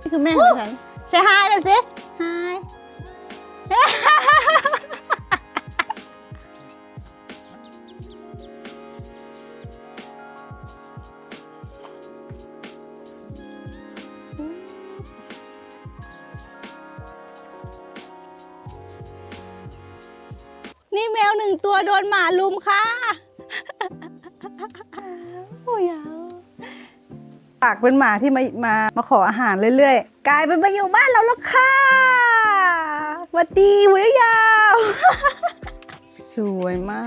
นี่คือแม่ของฉันใช่ไฮเลยสิไฮนี่แมวหนึ่งตัวโดนหมาลุมค่ะ ปากเป็นหมาที่มามามาขออาหารเรื่อยๆ กลายเป็นมาอยู่บ้านเราแล้วค่ะสวัสดีหัวยาว สวยมา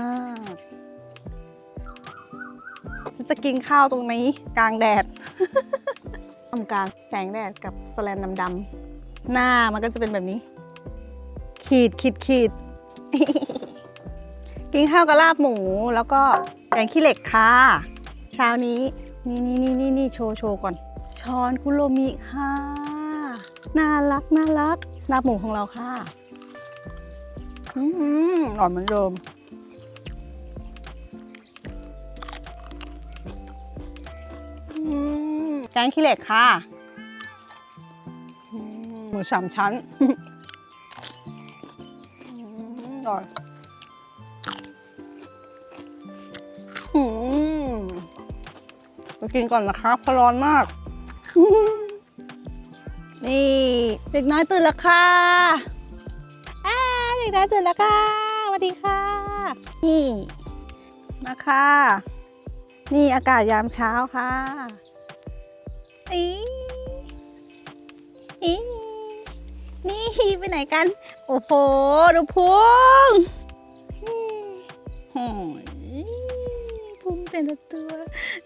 กฉันจะกินข้าวตรงนี้กลางแดดทำกลางแสงแดดกับสแลนดำๆหน้ามันก็จะเป็นแบบนี้ ขีดขีดขีด กินข้าวกับลาบหมูแล้วก็แกงขี้เหล็กค่ะ เช้านี้ นี่นี่นี่นี่นี่โชว์โชว์ก่อน ช้อนคุโรมิค่ะ น่ารักน่ารักลาบหมูของเราค่ะ อืมอร่อยเหมือนเดิมอืมแกงขี้เหล็กค่ะอืมหมูสามชั้นอืมอร่อย กินก่อนนะครับเพราะร้อนมาก นี่เด็กน้อยตื่นแล้วค่ะอ้าเด็กน้อยตื่นแล้วค่ะสวัสดีค่ะ นี่มาค่ะนี่อากาศยามเช้าค่ะอีอีนี่ไปไหนกัน โอ้โห ดูพุง แต่ละตัว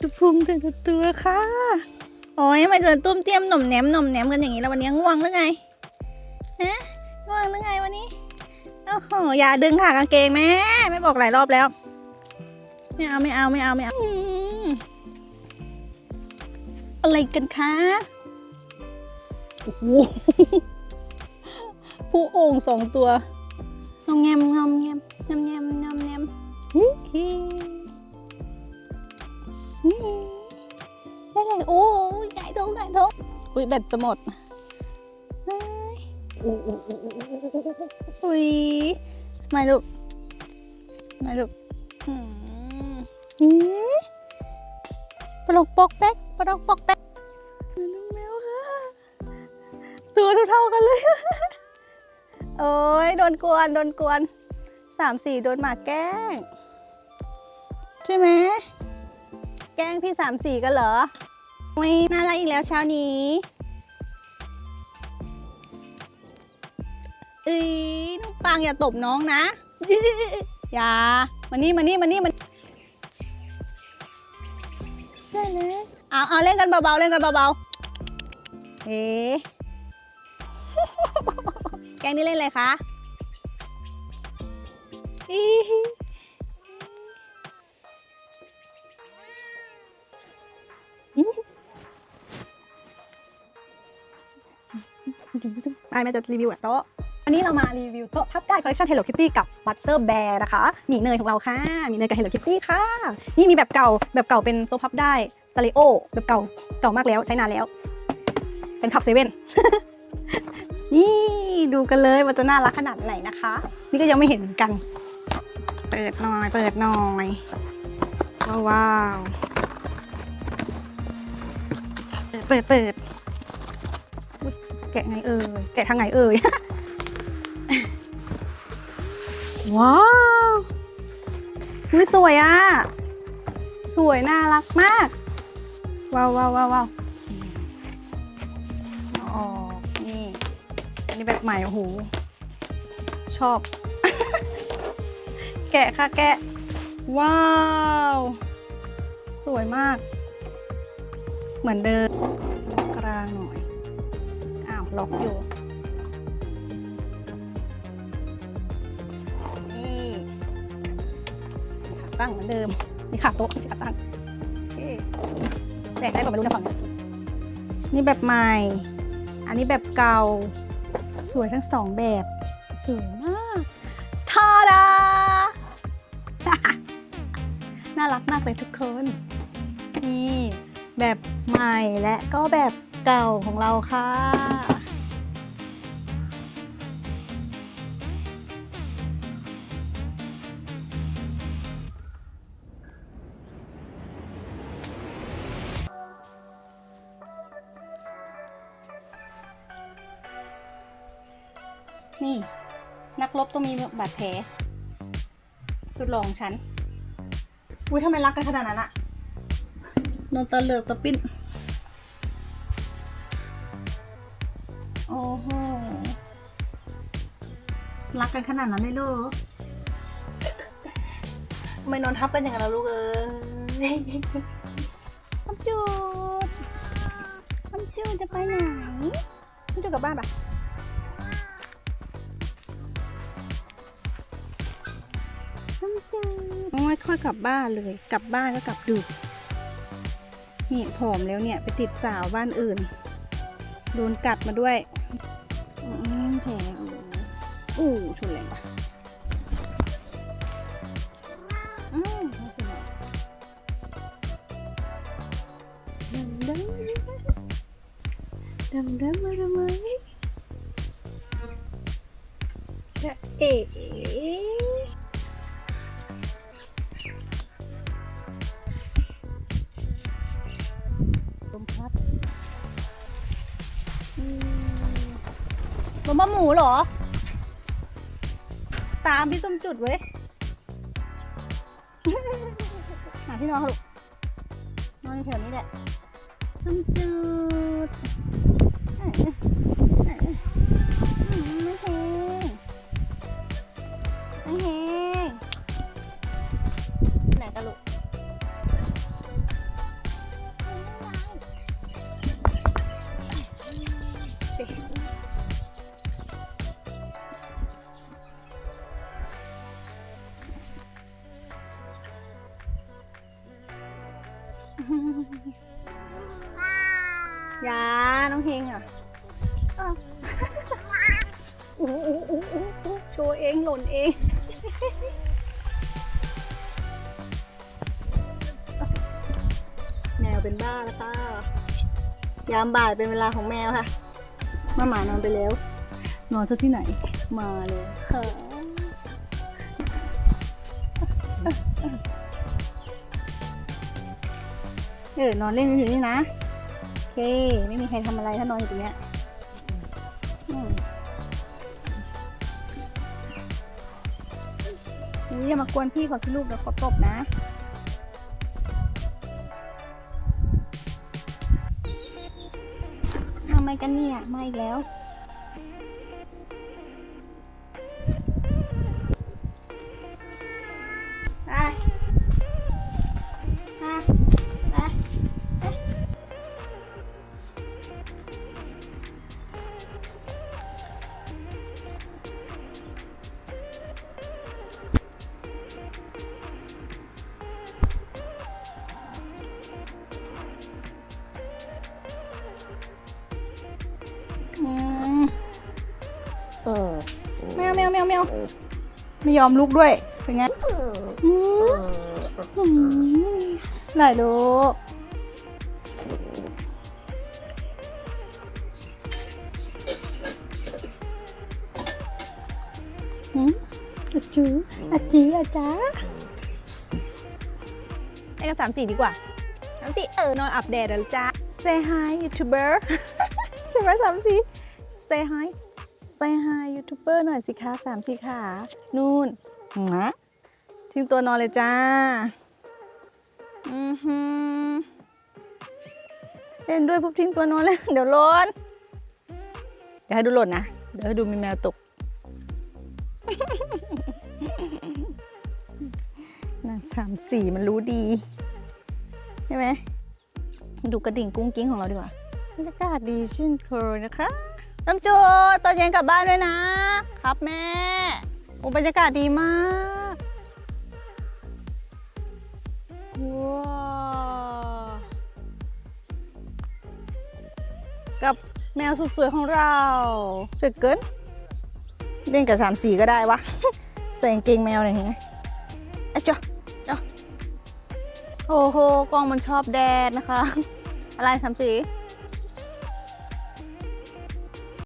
ดูพุงแต่ละตัวค่ะโอ้ยไมเจอตุ้มเตี้ยมหน่มแหนมหน่มแหนมกันอย่างนี้แล้ววันนี้ง่วงหรือไงฮะง่วงหรือไงวันนี้โอ้โหอย่าดึงขากางเกงแม่แม่บอกหลายรอบแล้ว ไม่เอาไม่เอาไม่เอาไม่เอาอะไรกันคะโอ้โหผู้โอ่งสองตัวงอมแงมงอมแงมงอมแงมงอมแงมฮิฮ นี่ได้แรงโอ้ยไก่ท้องไก่ท้องอุ้ยแบตจะหมดอุ้ยมาลูกมาลูกอืมอีปลกปกแป๊กปลอกปอกแป๊กน้องแมวค่ะ ตัวเท่ากันเลย โอ้ยโดนกวนโดนกวนสามสี่โดนหมาแกล้ง ใช่ไหม แกล้งพี่สามสี่กันเหรอไม่น่ารักอีกแล้วเช้านี้เอ้ยน้องปางอย่าตบน้องนะ อย่า มานี่มานี่มานี่มันได้เลยเอาเอาเล่นกันเบาๆเล่นกันเบาๆเอ๊ะแกงนี่เล่นอะไรคะ อีไปแม่จะรีวิวอะโต๊ะันนี้เรามารีวิวโต๊ะพับได้คอลเลคชัน Hello Kitty กับ Butter Bear นะคะหมีเนยของเราค่ะหมีเนยกับ Hello Kitty ค่ะ นี่มีแบบเก่าแบบเก่าเป็นโต๊ะพับได้ซาริโอแบบเก่าเก่ามากแล้วใช้นานแล้ว เป็นขับเซเว่นนี่ดูกันเลยว่าจะน่ารักขนาดไหนนะคะ นี่ก็ยังไม่เห็นกัน เปิดหน่อย เปิดหน่อยว้าวเปิดเปิดเปิด แกะไงเอ่ยแกะทางไหนเอ่ย ว้าวอุ๊ยสวยอะ สวยน่ารักมาก ว้าวว้าวว้าวว้าวอ๋อนี่อันนี้แบบใหม่โอ้โหชอบ แกะค่ะแกะ ว้าว สวยมาก เหมือนเดิมกลางหน่อยอ้าว ล็อกอยู่ นี่ขาตั้งเหมือนเดิม นี่ขาโต๊ะไม่ใช่ขาตั้งโอเคแจกได้ป่ะไม่รู้นะฝั่งเนี้ยนี่แบบใหม่ อันนี้แบบเก่า สวยทั้งสองแบบสวยมากทาดาน่ารักมากเลยทุกคน นี่แบบใหม่และก็แบบเก่าของเราค่ะ นักรบต้องมีบาดแผลจุดหลองฉัน อุ้ยทำไมรักกันขนาดนั้นอะนอนตะเลิบตะปิ้น โอ้โห รักกันขนาดนั้นเลยลูกทำไม่นอนทับกันอย่างนั้นล่ะลูกเอ้ยน้ำจูดน้ำจูดจะไปไหนน้ำจูดกลับบ้านปะ ไม่ค่อยกลับบ้านเลย กลับบ้านก็กลับดึกนี่ผอมแล้วเนี่ย ไปติดสาวบ้านอื่น โดนกัดมาด้วยแผลอู้อู้ชนแรงปะอืมน่าสนุกดำดำดำดำมาทำไมจะเอ๋ ลมบ้าหมูเหรอ ตามพี่ส้มจุดเว้ย หาที่นอนเถอะนอนอยู่แถวนี้แหละส้มจุดเอ้ยเอ้ยอืมไม่แห้งไม่แห้ ยาน้องเฮงอะอ้าวโอ้โหโอ้โหโอ้โหโชว์เองหล่นเองแมวเป็นบ้าแล้วค่ะยามบ่ายเป็นเวลาของแมวค่ะมาหมานอนไปแล้ว นอนซะที่ไหน มาเลยค่ะเออนอนเล่นอยู่นี่นะ ไม่มีใครทำอะไรถ้านอนอยู่ตรงเนี้ยอืมนี่อย่ามากวนพี่ขอสิลูกเดี๋ยวขอตบนะ ทำไมกันเนี่ยมาอีกแล้ว แมวแมวแมวแมวไม่ยอมลุกด้วย เป็นไงอืมอืมไหนลูกหืมอาจูอาจีอาจ้าไอ้กันสามสี่ดีกว่าสามสี่เออนอนอัปเดตแล้วจ้า say hi youtuber ใช่ไหมสามสี่ say hi say hi ยูทูบเบอร์หน่อยสิคะสามสี่ขา นู่นนะทิ้งตัวนอนเลยจ้า อือหือเล่นด้วยปุ๊บทิ้งตัวนอนเลย เดี๋ยวหล่นเดี๋ยวให้ดูหล่นนะ เดี๋ยวให้ดูมีแมวตก นางสามสี่มันรู้ดี ใช่ไหม ดูกระดิ่งกุ้งกิ้งของเราดีกว่าบรรยากาศดีเช่นเคยนะคะ น้ำจูตอนเย็นกลับบ้านด้วยนะ ครับแม่โอ้บรรยากาศดีมากว้าวกับแมวสุดสวยของเราสวยเกินเล่นกับสามสีก็ได้วะ ใส่กางเกงแมวอะไรอย่างเงี้ยไอ้จ้ะจ้ะโอ้โหกล้องมันชอบแดดนะคะ อะไรทำสี